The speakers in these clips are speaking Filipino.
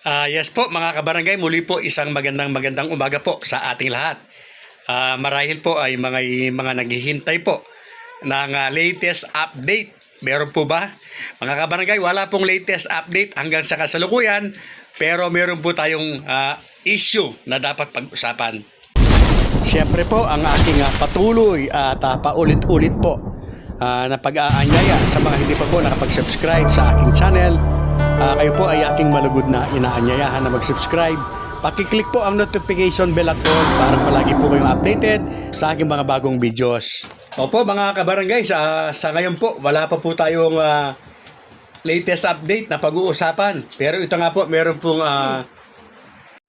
Ah, yes po mga kabarangay, muli po isang magandang magandang umaga po sa ating lahat. Ah, marahil po ay mga mga naghihintay po ng ah, latest update. Meron po ba? Mga kabarangay, wala pong latest update hanggang sa kasalukuyan, pero meron po tayong ah, issue na dapat pag-usapan. Siyempre po ang aking ah, patuloy at ah, paulit-ulit po ah, na pag-aanyaya sa mga hindi pa po nakapag-subscribe sa aking channel. Ah, kayo po ay aking malugod na inaanyayahan na mag-subscribe. Pakiclick po ang notification bell at all para palagi po kayong updated sa aking mga bagong videos. Opo mga kabarangay, sa, sa ngayon po wala pa po tayong ah, latest update na pag-uusapan. Pero ito nga po, meron pong ah,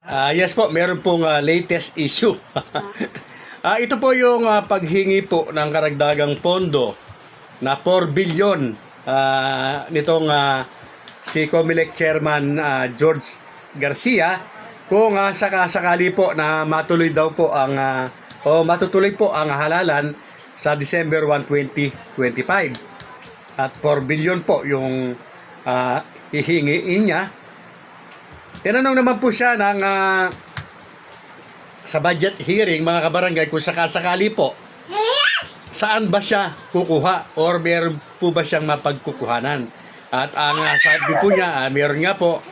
Ah, yes po, meron pong ah, latest issue. Ah, ito po yung ah, paghingi po ng karagdagang pondo na 4 billion ah, nitong ah, si Comelec Chairman ah, George Garcia kung uh, sakasakali po na matuloy daw po ang ah, o matutuloy po ang halalan sa December 1, 2025. At 4 billion po yung ah, hihingiin niya Tinanong naman po siya ng ah, sa budget hearing mga kabarangay kung sakasakali po saan ba siya kukuha or meron po ba siyang mapagkukuhanan. At ang ah, sabi po niya, ah, meron nga po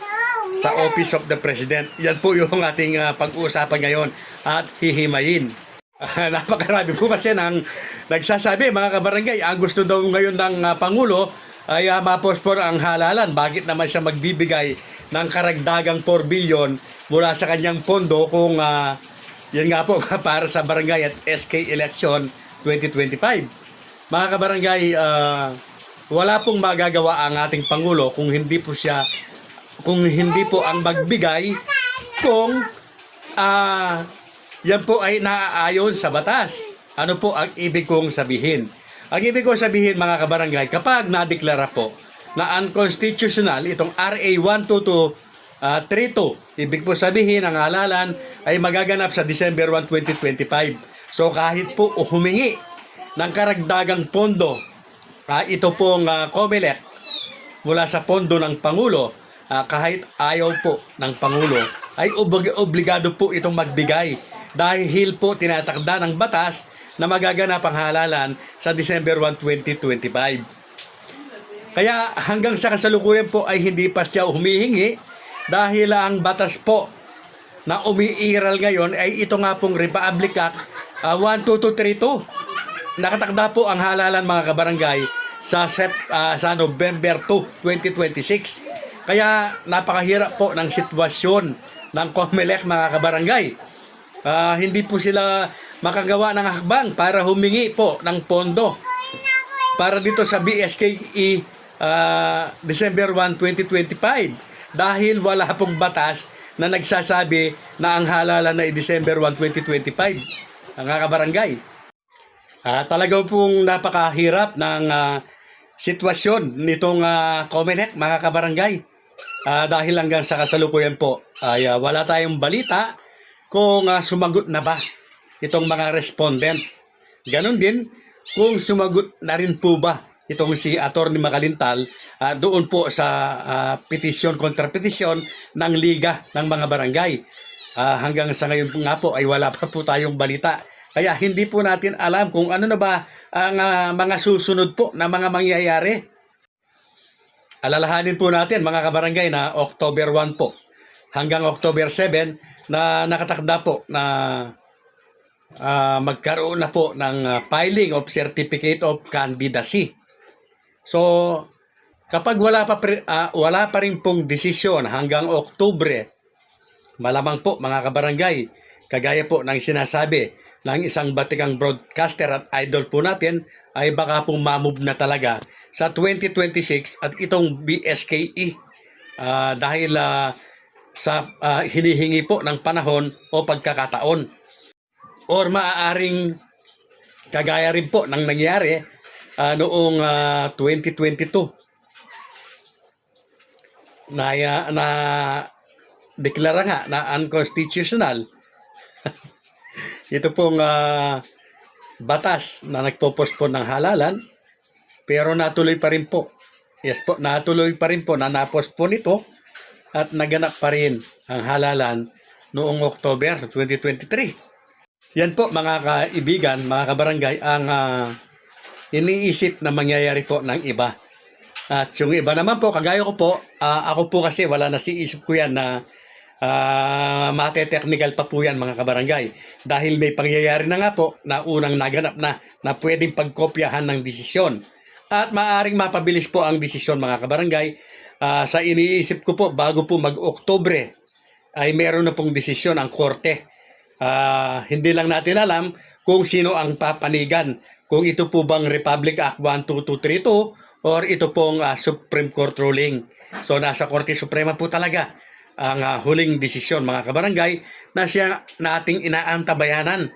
sa Office of the President. Yan po yung ating ah, pag-uusapan ngayon at hihimayin. Ah, napakarami po kasi nang nagsasabi mga kabarangay, ang gusto daw ngayon ng ah, Pangulo ay uh, mapospon ang halalan. Bakit naman siya magbibigay ng karagdagang 4 billion mula sa kanyang pondo kung ah, yan nga po para sa barangay at SK election 2025. Mga kabarangay, ah, wala pong magagawa ang ating Pangulo kung hindi po siya kung hindi po ang magbigay kung ah yan po ay naaayon sa batas. Ano po ang ibig kong sabihin? Ang ibig kong sabihin mga kabarangay, kapag nadeklara po na unconstitutional itong RA 122 ah, 32, ibig po sabihin ang halalan ay magaganap sa December 1, 2025. So kahit po humingi ng karagdagang pondo, ah, ito pong uh, COMELEC mula sa pondo ng Pangulo, ah, kahit ayaw po ng Pangulo, ay oblig- obligado po itong magbigay dahil po tinatakda ng batas na magaganap ang halalan sa December 1, 2025. Kaya hanggang sa kasalukuyan po ay hindi pa siya humihingi dahil ang batas po na umiiral ngayon ay ito nga pong Republic Act ah, 12232. Nakatakda po ang halalan mga kabarangay sa Sep, ah, sa November 2, 2026. Kaya napakahirap po ng sitwasyon ng COMELEC mga kabarangay. Ah, hindi po sila makagawa ng hakbang para humingi po ng pondo para dito sa BSKE ah, December 1, 2025 dahil wala pong batas na nagsasabi na ang halalan ay December 1, 2025 ang mga kabarangay. Ah, talaga pong napakahirap ng ah, sitwasyon nitong uh, Comelec, mga kabarangay. Ah, dahil hanggang sa kasalukuyan po ay ah, wala tayong balita kung ah, sumagot na ba itong mga respondent. Ganon din kung sumagot na rin po ba itong si Atty. Makalintal ah, doon po sa ah, petisyon kontra petisyon ng Liga ng mga barangay. Ah, hanggang sa ngayon po nga po ay wala pa po tayong balita. Kaya hindi po natin alam kung ano na ba ang ah, mga susunod po na mga mangyayari. Alalahanin po natin mga kabarangay na October 1 po hanggang October 7 na nakatakda po na ah, magkaroon na po ng ah, filing of Certificate of Candidacy. So, kapag wala pa ah, wala pa rin pong desisyon hanggang Oktubre, malamang po mga kabarangay, kagaya po ng sinasabi ng isang batikang broadcaster at idol po natin, ay baka pong mamove na talaga sa 2026 at itong BSKE Ah, dahil ah, sa ah, hinihingi po ng panahon o pagkakataon. Or maaaring kagaya rin po ng nangyari ah, noong ah, 2022 na ah, na deklara nga na unconstitutional ito pong ah, batas na nagpo-postpone ng halalan pero natuloy pa rin po yes po natuloy pa rin po na na-postpone ito at naganap pa rin ang halalan noong October 2023. Yan po mga kaibigan, mga kabarangay, ang ah, iniisip na mangyayari po ng iba. At yung iba naman po, kagaya ko po, ah, ako po kasi wala na si isip ko yan na uh, mate-technical pa po yan mga kabarangay. Dahil may pangyayari na nga po na unang naganap na na pwedeng pagkopyahan ng desisyon. At maaring mapabilis po ang desisyon mga kabarangay. Ah, sa iniisip ko po, bago po mag-Oktobre, ay meron na pong desisyon ang korte. Ah, hindi lang natin alam kung sino ang papanigan. Kung ito po bang Republic Act 12232 or ito pong ah, Supreme Court ruling. So nasa Korte Suprema po talaga ang ah, huling desisyon mga kabarangay na siya nating inaantabayanan